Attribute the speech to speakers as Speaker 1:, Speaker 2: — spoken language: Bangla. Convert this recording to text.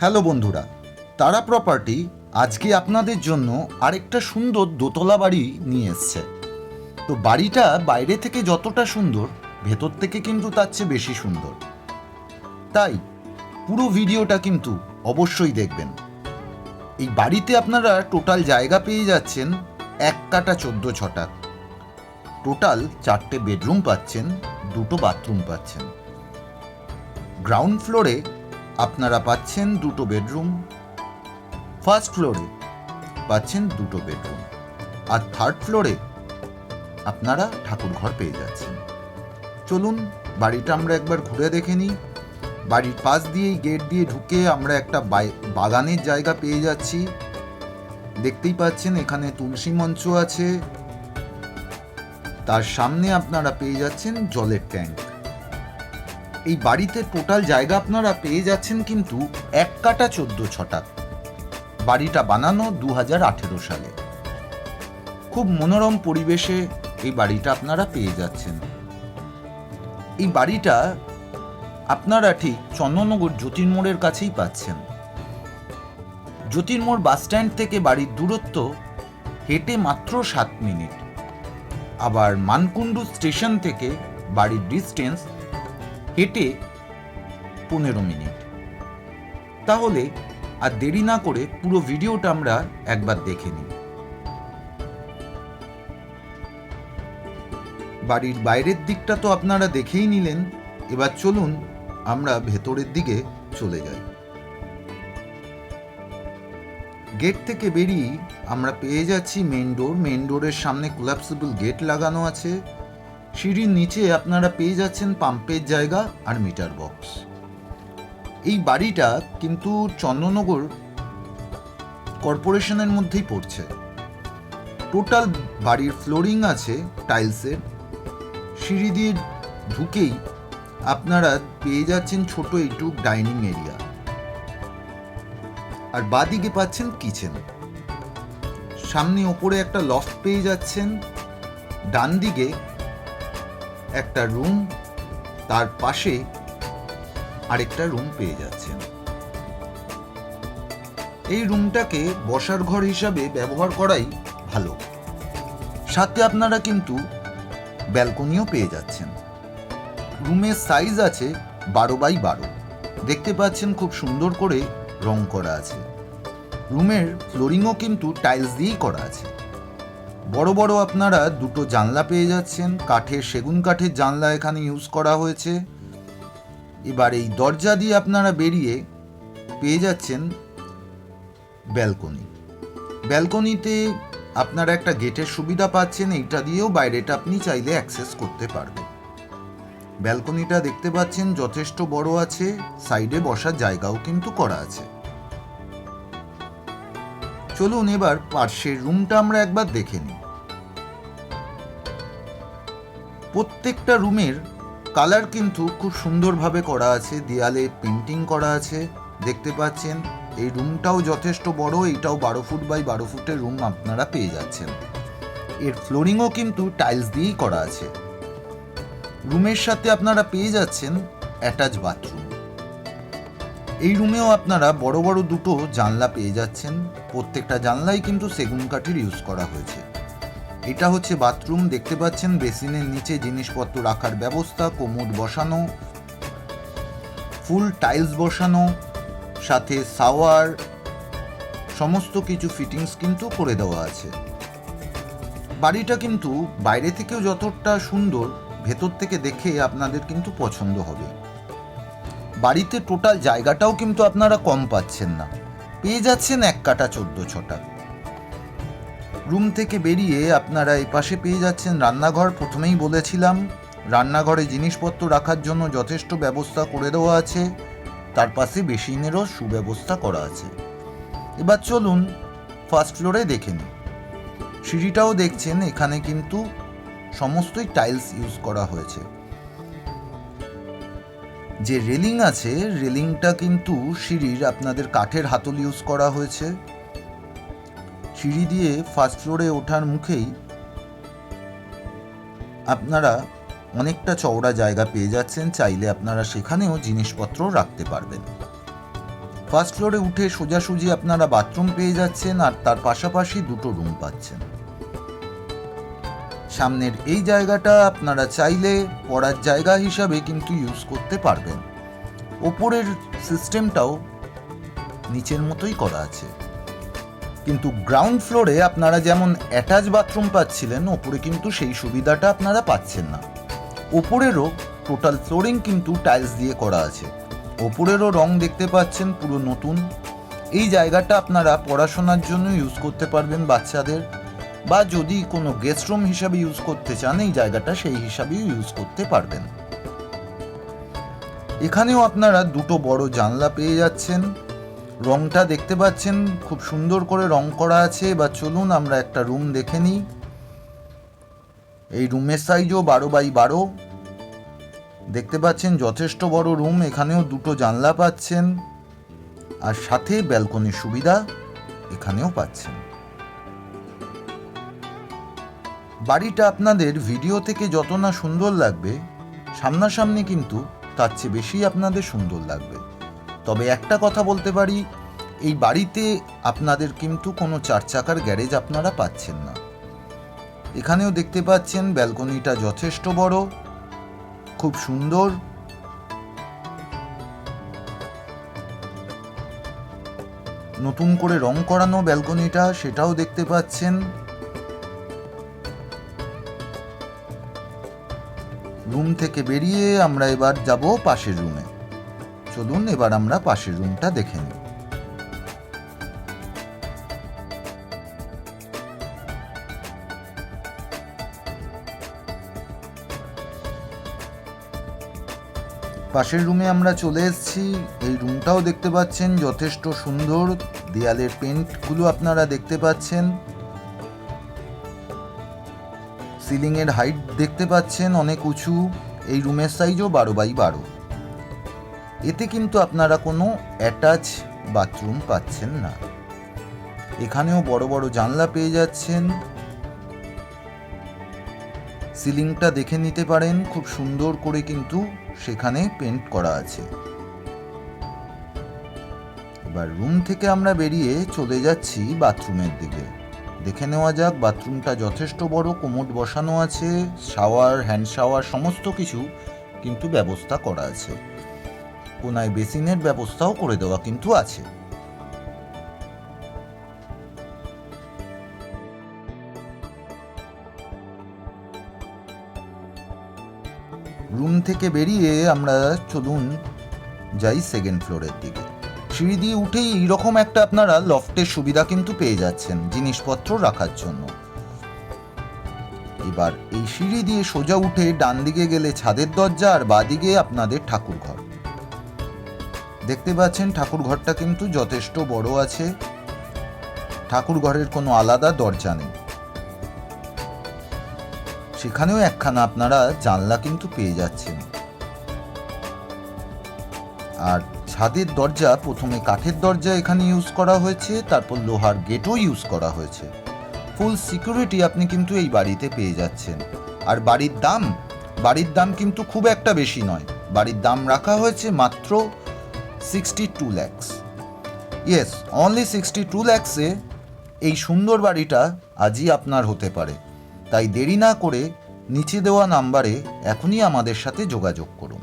Speaker 1: হ্যালো বন্ধুরা, তারা প্রপার্টি আজকে আপনাদের জন্য আরেকটা সুন্দর দোতলা বাড়ি নিয়ে এসছে। তো বাড়িটা বাইরে থেকে যতটা সুন্দর, ভেতর থেকে কিন্তু তার চেয়ে বেশি সুন্দর। তাই পুরো ভিডিওটা কিন্তু অবশ্যই দেখবেন। এই বাড়িতে আপনারা টোটাল জায়গা পেয়ে যাচ্ছেন এক কাটা চোদ্দ ছটা। টোটাল চারটে বেডরুম পাচ্ছেন, দুটো বাথরুম পাচ্ছেন। গ্রাউন্ড ফ্লোরে আপনারা পাচ্ছেন দুটো বেডরুম। ফার্স্ট ফ্লোরে পাচ্ছেন দুটো বেডরুম। আর থার্ড ফ্লোরে আপনারা ঠাকুর ঘর পেয়ে যাচ্ছেন। চলুন, বাড়িটা আমরা একবার ঘুরে দেখে নিই। বাড়ির পাশ দিয়েই গেট দিয়ে ঢুকে আমরা একটা বাগানের জায়গা পেয়ে যাচ্ছি। দেখতেই পাচ্ছেন এখানে তুলসী মঞ্চ আছে। তার সামনে আপনারা পেয়ে যাচ্ছেন জলের ট্যাঙ্ক এই বাড়িতে টোটাল জায়গা আপনারা পেয়ে যাচ্ছেন কিন্তু এক কাটা চোদ্দ ছটা। বাড়িটা বানানো দু হাজার আঠেরো সালে। খুব মনোরম পরিবেশে এই বাড়িটা আপনারা পেয়ে যাচ্ছেন। এই বাড়িটা আপনারা ঠিক চন্দ্রনগর জ্যোতির্মোড়ের কাছেই পাচ্ছেন। জ্যোতির্মোড় বাস স্ট্যান্ড থেকে বাড়ির দূরত্ব হেঁটে মাত্র সাত মিনিট। আবার মানকুণ্ডু স্টেশন থেকে বাড়ির ডিস্টেন্স হেঁটে পনেরো মিনিট। তাহলে আর দেরি না করে পুরো ভিডিওটা আমরা একবার দেখে নিই। বাড়ির বাইরের দিকটা তো আপনারা দেখেই নিলেন। এবার চলুন আমরা ভেতরের দিকে চলে যাই। গেট থেকে বেরিয়ে আমরা পেয়ে যাচ্ছি মেন ডোর। মেন ডোরের সামনে কোলাপসিবল গেট লাগানো আছে। সিঁড়ির নিচে আপনারা পেয়ে যাচ্ছেন পাম্পের জায়গা আর মিটার বক্স। এই বাড়িটা কিন্তু চন্দ্রনগর কর্পোরেশনের মধ্যেই পড়ছে। টোটাল বাড়ির ফ্লোরিং আছে টাইলসের। সিঁড়ি দিয়ে ঢুকেই আপনারা পেয়ে যাচ্ছেন ছোট এইটুক ডাইনিং এরিয়া। আর বাদিকে পাচ্ছেন কিচেন। সামনে ওপরে একটা লফট পেয়ে যাচ্ছেন। ডান দিকে একটা রুম, তার পাশে আরেকটা রুম পেয়ে যাচ্ছেন। এই রুমটাকে বসার ঘর হিসাবে ব্যবহার করাই ভালো। সাথে আপনারা কিন্তু ব্যালকনিও পেয়ে যাচ্ছেন। রুমের সাইজ আছে বারো বাই বারো। দেখতে পাচ্ছেন খুব সুন্দর করে রং করা আছে। রুমের ফ্লোরিংও কিন্তু টাইলস দিয়েই করা আছে। বড় বড় আপনারা দুটো জানলা পেয়ে যাচ্ছেন। কাঠের সেগুন কাঠের জানলা এখানে ইউজ করা হয়েছে। এবার এই দরজা দিয়ে আপনারা বেরিয়ে পেয়ে যাচ্ছেন ব্যালকনি। ব্যালকনিতে আপনারা একটা গেটের সুবিধা পাচ্ছেন, এইটা দিয়েও বাইরেটা আপনি চাইলে অ্যাক্সেস করতে পারবেন। ব্যালকনিটা দেখতে পাচ্ছেন, যথেষ্ট বড় আছে সাইডে বসার জায়গাও কিন্তু করা আছে। চলুন এবার পার্শ্বের রুমটা আমরা একবার দেখে নিই। প্রত্যেকটা রুমের কালার কিন্তু খুব সুন্দরভাবে করা আছে, দেয়ালে পেন্টিং করা আছে, দেখতে পাচ্ছেন। এই রুমটাও যথেষ্ট বড়, এইটাও বারো ফুট বাই বারো ফুটের রুম আপনারা পেয়ে যাচ্ছেন। এর ফ্লোরিংও কিন্তু টাইলস দিয়েই করা আছে। রুমের সাথে আপনারা পেয়ে যাচ্ছেন অ্যাটাচ বাথরুম। এই রুমেও আপনারা বড় বড় দুটো জানলা পেয়ে যাচ্ছেন। প্রত্যেকটা জানলাই কিন্তু সেগুন কাঠের ইউজ করা হয়েছে। এটা হচ্ছে বাথরুম, দেখতে পাচ্ছেন বেসিনের নিচে জিনিসপত্র রাখার ব্যবস্থা কোমোড বসানো, ফুল টাইলস বসানো, সাথে সাওয়ার সমস্ত কিছু ফিটিংস কিন্তু করে দেওয়া আছে। বাড়িটা কিন্তু বাইরে থেকেও যতটা সুন্দর, ভেতর থেকে দেখে আপনাদের কিন্তু পছন্দ হবে। বাড়িতে টোটাল জায়গাটাও কিন্তু আপনারা কম পাচ্ছেন না। পেয়ে যাচ্ছেন এক কাটা চোদ্দ ছটা। রুম থেকে বেরিয়ে আপনারা এই পাশে পেয়ে যাচ্ছেন রান্নাঘর। প্রথমেই বলেছিলাম, রান্নাঘরে জিনিসপত্র রাখার জন্য যথেষ্ট ব্যবস্থা করে দেওয়া আছে। তার পাশে বেসিনেরও সুব্যবস্থা করা আছে। এবার চলুন ফার্স্ট ফ্লোরে দেখে নিই। সিঁড়িটাও দেখছেন, এখানে কিন্তু সমস্তই টাইলস ইউজ করা হয়েছে। যে রেলিং আছে, রেলিংটা কিন্তু সিঁড়ির আপনাদের কাঠের হাতল ইউজ করা হয়েছে। সিঁড়ি দিয়ে ফার্স্ট ফ্লোরে ওঠার মুখেই আপনারা অনেকটা চওড়া জায়গা পেয়ে যাচ্ছেন, চাইলে আপনারা সেখানেও জিনিসপত্র রাখতে পারবেন। ফার্স্ট ফ্লোরে উঠে সোজাসুজি আপনারা বাথরুম পেয়ে যাচ্ছেন আর তার পাশাপাশি দুটো রুম পাচ্ছেন। সামনের এই জায়গাটা আপনারা চাইলে পড়ার জায়গা হিসাবে কিন্তু ইউজ করতে পারবেন। ওপরের সিস্টেমটাও নিচের মতোই করা আছে। কিন্তু গ্রাউন্ড ফ্লোরে আপনারা যেমন অ্যাটাচ বাথরুম পাচ্ছিলেন, ওপরে কিন্তু সেই সুবিধাটা আপনারা পাচ্ছেন না। ওপরেরও টোটাল ফ্লোরিং কিন্তু টাইলস দিয়ে করা আছে। ওপরেরও রং দেখতে পাচ্ছেন পুরো নতুন। এই জায়গাটা আপনারা পড়াশোনার জন্য ইউজ করতে পারবেন বাচ্চাদের। বা যদি কোনো গেস্ট রুম হিসাবে ইউজ করতে চান, এই জায়গাটা সেই হিসাবেও ইউজ করতে পারবেন। এখানেও আপনারা দুটো বড় জানলা পেয়ে যাচ্ছেন। রংটা দেখতে পাচ্ছেন, খুব সুন্দর করে রং করা আছে। বা চলুন, আমরা একটা রুম দেখে নিই। এই রুমের সাইজও বারো বাই বারো। দেখতে পাচ্ছেন, যথেষ্ট বড় রুম এখানেও দুটো জানলা পাচ্ছেন। আর সাথে ব্যালকনির সুবিধা এখানেও পাচ্ছেন। বাড়িটা আপনাদের ভিডিও থেকে যত না সুন্দর লাগবে, সামনাসামনি কিন্তু তার চেয়ে বেশি আপনাদের সুন্দর লাগবে। তবে একটা কথা বলতে পারি, এই বাড়িতে আপনাদের কিন্তু কোনো চার চাকার গ্যারেজ আপনারা পাচ্ছেন না। এখানেও দেখতে পাচ্ছেন, ব্যালকনিটা যথেষ্ট বড়, খুব সুন্দর। নতুন করে রং করানো ব্যালকনিটা, সেটাও দেখতে পাচ্ছেন। রুম থেকে বেরিয়ে আমরা এবার যাব পাশের রুমে। চলুন, এবার আমরা পাশের রুমটা দেখে নিই। পাশের রুমে আমরা চলে এসেছি। এই রুমটাও দেখতে পাচ্ছেন, যথেষ্ট সুন্দর। দেয়ালের পেন্টগুলো আপনারা দেখতে পাচ্ছেন। সিলিং এর হাইট দেখতে পাচ্ছেন অনেক উঁচু, এই রুমের সাইজও বারো বাই বারো। এতে কিন্তু আপনারা কোনো অ্যাটাচ বাথরুম পাচ্ছেন না। এখানেও বড় বড় জানলা পেয়ে যাচ্ছেন। সিলিংটা দেখে নিতে পারেন, খুব সুন্দর করে কিন্তু সেখানে পেন্ট করা আছে। এবার রুম থেকে আমরা বেরিয়ে চলে যাচ্ছি বাথরুমের দিকে। দেখে নেওয়া যাক, বাথরুমটা যথেষ্ট বড় কোমোড বসানো আছে, শাওয়ার, হ্যান্ড শাওয়ার, সমস্ত কিছু কিন্তু ব্যবস্থা করা আছে। কোনায় বেসিনের ব্যবস্থাও করে দেওয়া কিন্তু আছে। রুম থেকে বেরিয়ে আমরা চলুন যাই সেকেন্ড ফ্লোরের দিকে। সিঁড়ি দিয়ে উঠেই এইরকম একটা আপনারা লফটের সুবিধা কিন্তু পেয়ে যাচ্ছেন জিনিসপত্র রাখার জন্য। এবার এই সিঁড়ি দিয়ে সোজা উঠে ডান দিকে গেলে ছাদের দরজা আর বাদিকে আপনাদের ঠাকুর ঘর দেখতে পাচ্ছেন ঠাকুর ঘরটা কিন্তু যথেষ্ট বড় আছে। ঠাকুর ঘরের কোনো আলাদা দরজা নেই। সেখানেও একখানা আপনারা জানলা কিন্তু পেয়ে যাচ্ছেন। আর ছাদের দরজা, প্রথমে কাঠের দরজা এখানে ইউজ করা হয়েছে, তারপর লোহার গেটও ইউজ করা হয়েছে। ফুল সিকিউরিটি আপনি কিন্তু এই বাড়িতে পেয়ে যাচ্ছেন। আর বাড়ির দাম? বাড়ির দাম কিন্তু খুব একটা বেশি নয়। বাড়ির দাম রাখা হয়েছে মাত্র sixty two lakhs yes only sixty two ল্যাক্সে এই সুন্দর বাড়িটা আজই আপনার হতে পারে। তাই দেরি না করে নিচে দেওয়া নাম্বারে এখনই আমাদের সাথে যোগাযোগ করুন।